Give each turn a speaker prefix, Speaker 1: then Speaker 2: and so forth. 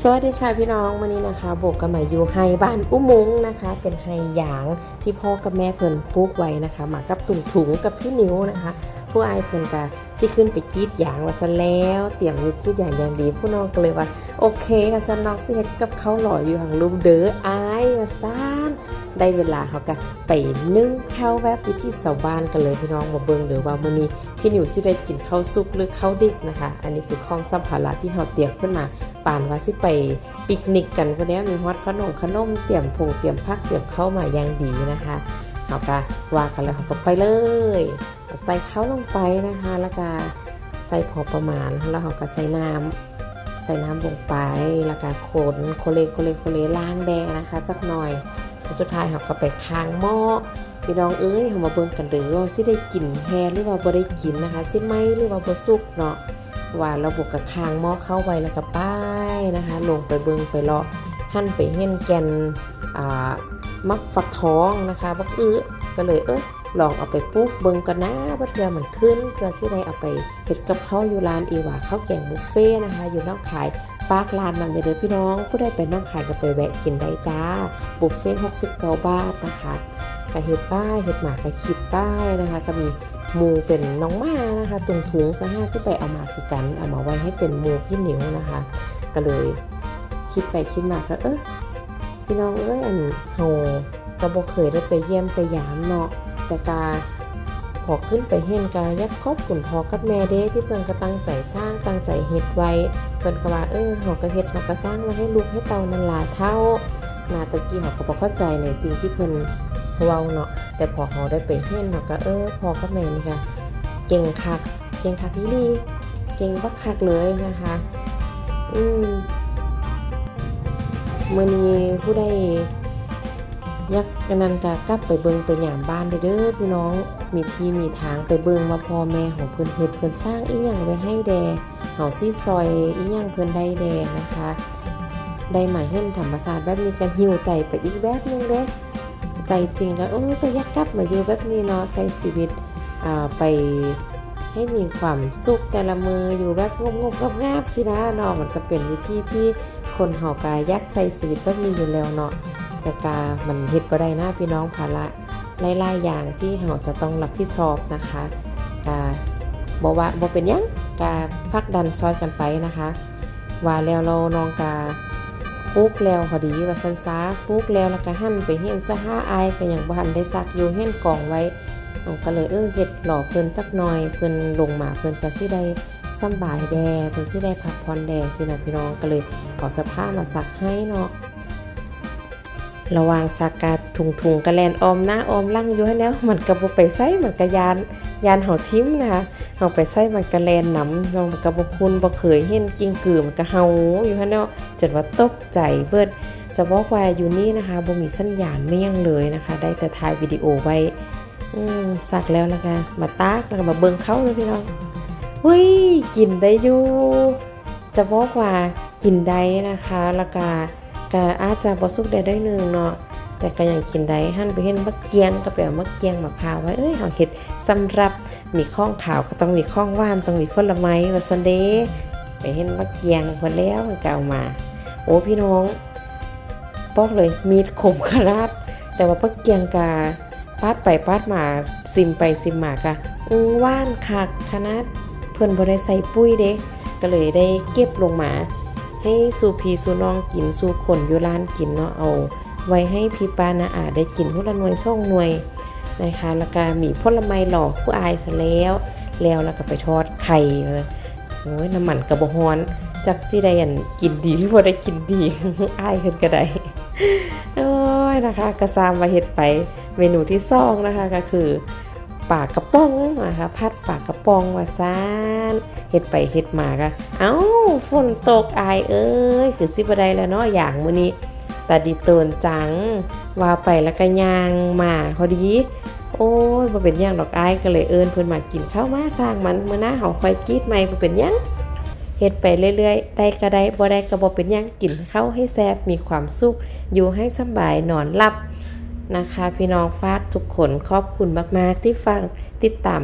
Speaker 1: สวัสดีค่ะพี่น้องวันนี้นะคะโบกกันมาอยู่ไฮบ้านอุ้มงนะคะ เป็นไฮหยางที่พ่อกับแม่เพิ่นปลูกไว้นะคะมากับตุ่มถุงกับพี่นิ้วนะคะ ผู้อายเพิ่นกะสิขึ้นไปกีดยางว่าซะแล้วเตรียมมีกีดยางอย่างดีผู้น้องก็เลยว่า โอเคอาจารย์น้องสิเฮ็ดกับเขาหล่ออยู่ห่างลูกเด้ออายว่าซ่าน ได้เวลาเขาก็ไปนึ่งข้าวแวบวิธีชาวบ้านกันเลยพี่น้องมาเบิงเด้อว่ามื้อนี้พี่นิวสิได้กินข้าวสุกหรือข้าวดิบนะคะ อันนี้คือของสัมภาระที่เราเตรียมขึ้นมาป่านว่าสิไปปิกนิกกันคนนี้มีฮอตขนมขนมเตรียมพงเตรียมพักเตรียมเข้าวมาอย่างดีนะคะเอาก็ว่ากันแล้วเขาก็ไปเลย ใส่ข้าวลงไปนะคะ แล้วก็ใส่พอประมาณแล้วเขาก็ใส่น้ำใส่น้ำลงไป แล้วก็คนโคเลโคเลโคเลล้างแดงนะคะจักหน่อย สุดท้ายเขาก็ไปค้างหม้อพี่น้องเอ้ยเขามาเบิ่งกันเด้อว่าสิได้กินแฮหรือว่าบ่ได้กินนะคะสิไหมหรือว่าบ่สุกเนาะว่าเราบุกกับคางหม้อเข้าไว้แล้วก็ป้ายนะคะ ลงไปเบิงไปเลาะหั่นไปเห็นแกนอ่ามักฟักทองนะคะบักอื้อก็เลยเอ้อลองเอาไปปลูกเบิงกันนะว่าเทือมันขึ้นเพื่อสิได้เอาไปเฮ็ดกับข้าวอยู่ร้านอีหว่าข้าวแกงบุฟเฟ่นะคะ อยู่นอกขายากร้านนำเด้อพี่น้อง ผู้ใดไปนอกขายก็ไปแวะกินได้จ้า บุฟเฟ่ต์69 บาทนะคะก็เฮ็ดป้ายเฮ็ดหมากก็ขีดป้ายนะคะ ก็มีหมูเป็นน้องมานะคะตุงถุงซะห้าสิบไปเอามาคือกันเอามาไว้ให้เป็นหมูพี่หนิวนะคะ ก็เลยคิดไปคิดมาก็เออพี่น้องเอ้ยอันเฮาก็บ่เคยได้ไปเยี่ยมไปยามเนาะแต่กา พอขึ้นไปเห็นกายักคอบขุนพอกับแม่เด้ที่เพิ่นก็ตั้งใจสร้างตั้งใจเฮ็ดไว้ เพิ่นก็ว่าเออเฮาก็เฮ็ดเฮาก็สร้างไว้ให้ลูกให้เตานั่นล่ะเท่านาตะกี้เฮาก็บ่เข้าใจในสิ่งที่เพิ่นเว้าเนาะแต่พอเขาได้ไปเห็นเนาะก็เออพอกับแม่นี่ค่ะเก่งคักเก่งคักที่ลีเก่งบักคักเลยนะคะ อืมมื่อนี้ผู้ได้ ยักกันนันกะกลับไปเบิงไปหยามบ้านเด้อเด้อพี่น้อง มีที่มีทางไปเบิงว่าพ่อแม่ของเพิ่อนเฮ็ดเพิ่อนสร้างอีหยังไว้ให้แดเฮาสิซอยอีหยังเพิ่อนได้แดนะคะ ได้หมายเห็นธรรมศาสตร์แบบนี้ก็หิวใจไปอีกแบบนึงเด้ใจจริงก็เออก็อยักกลับมาอยู่แบบนี้เนาะใช้ชีวิตไปให้มีความสุขแต่ละมืออยู่แบบงงๆงาบๆสินะเนาะมันก็เป็นวิธีที่คนเฮากายักใช้ชีวิตแบบนี้อยู่แล้วเนาะ แต่กามันเฮ็ดบ่ได้นะพี่น้องภาระหลายๆอย่างที่เฮาจะต้องรับผิดชอบนะคะกาบ่ว่าบ่เป็นยังกาพักดันซอยกันไปนะคะ ว่าแล้วเราน้องกาปลูกแล้วพอดีว่าสันซาปลูกแล้วแล้วก็หั่นไปเห็นซะห้าอายก็ยังบ่ทันได้ซักอยู่เห็นกองไว้น้องก็เลยเออเฮ็ดหล่อเพิ่นจักหน่อยเพิ่นลงมาเพิ่นก็สิได้สบายแดเพิ่นสิได้พักผ่อนแดสินะพี่น้องก็เลยเอาสภาพมาซักให้เนาะ ระว่างซักกาถุงถุงกระแลนออมหน้าออมหลังอยู่ให้แล้วมันก็บ่ไปไสมันก็ยานยานเฮาทิมนะคะเฮาไปไสมันก็แลนหนำน้องก็บ่คุ้นบ่เคยเห็นกิ้งกือมันก็เฮาอยู่หั่นเนาะจนว่าตกใจเบิดจะบอกว่าอยู่นี่นะคะบ่มีสัญญาณไม่ยังเลยนะคะ ได้แต่ถ่ายวิดีโอไว้อืมสักแล้วแล้วก็มาตากแล้วก็มาเบิ่งเข้าเลยพี่น้องเฮ้ยกินได้อยู่จะบอกว่ากินได้นะคะแล้วก็ ก็อาจจะบ่สุกได้ได้หนึงเนาะแต่ก็ยังกินได้หั่นไปเห็นมะเกียงก็ไปเอามะเกียงมาพร้าวไว้เอ้ยเฮาเฮ็ดสำหรับมีข้องขาวก็ต้องมีข้องหว่านต้องมีผลไม้ว่าซั่นเด้ไปเห็นมะเกียงเพิ่นแล้วมันก็เอามา โอ้พี่น้องบอกเลยมีดคมขนาดแต่ว่าปักเกียงกาปาดไปปาดมาซิมไปซิมมากะอือว่านคักขนาดเพิ่นบ่ได้ใส่ปุ้ยเด้ก็เลยได้เก็บลงมา ให้สู่พีสู่น้องกินสู่คนอยู่ร้านกินเนาะเอา ไว้ให้พี่ปานาอาได้กินผู้ละหน่วยส่องหน่วยนะคะแล้วก็มีผลไม้หลอกผู้อายซะแล้ว แล้วแล้วก็ไปทอดไข่เลยโอ้ยน้ำมันกระบฮ้อนจักสิได้อันกินดีหรือบ่ได้กินดีอายขึ้นก็ได้โอ้ยนะคะกระซามมาเฮ็ดไปเมนูที่สองนะคะก็คือ ปากกระป๋องนะคะพัดปากกระป๋องว่าซานเฮ็ดไปเฮ็ดมาก็เอ้าฝนตกอายเอ้ยคือสิบ่ไดแล้วเนาะอย่างมื้อนี้ตาดีตนจังว่าไปแล้วก็ย่างมาพอดีโอ้ยบ่เป็นหยังดอกอายก็เลยเอิ้นเพิ่นมากินข้าวมาสร้างมันมื้อหน้าเฮาค่อยกีดใหม่บ่เป็นยังเฮ็ดไปเรื่อยๆ ได้ก็ได้บ่ได้ก็บ่เป็นยังกินข้าวให้แซ่บมีความสุขอยู่ให้สบายนอนหลับ นะคะ พี่น้องฝากทุกคนขอบคุณมาก ๆ ที่ฟังติดตาม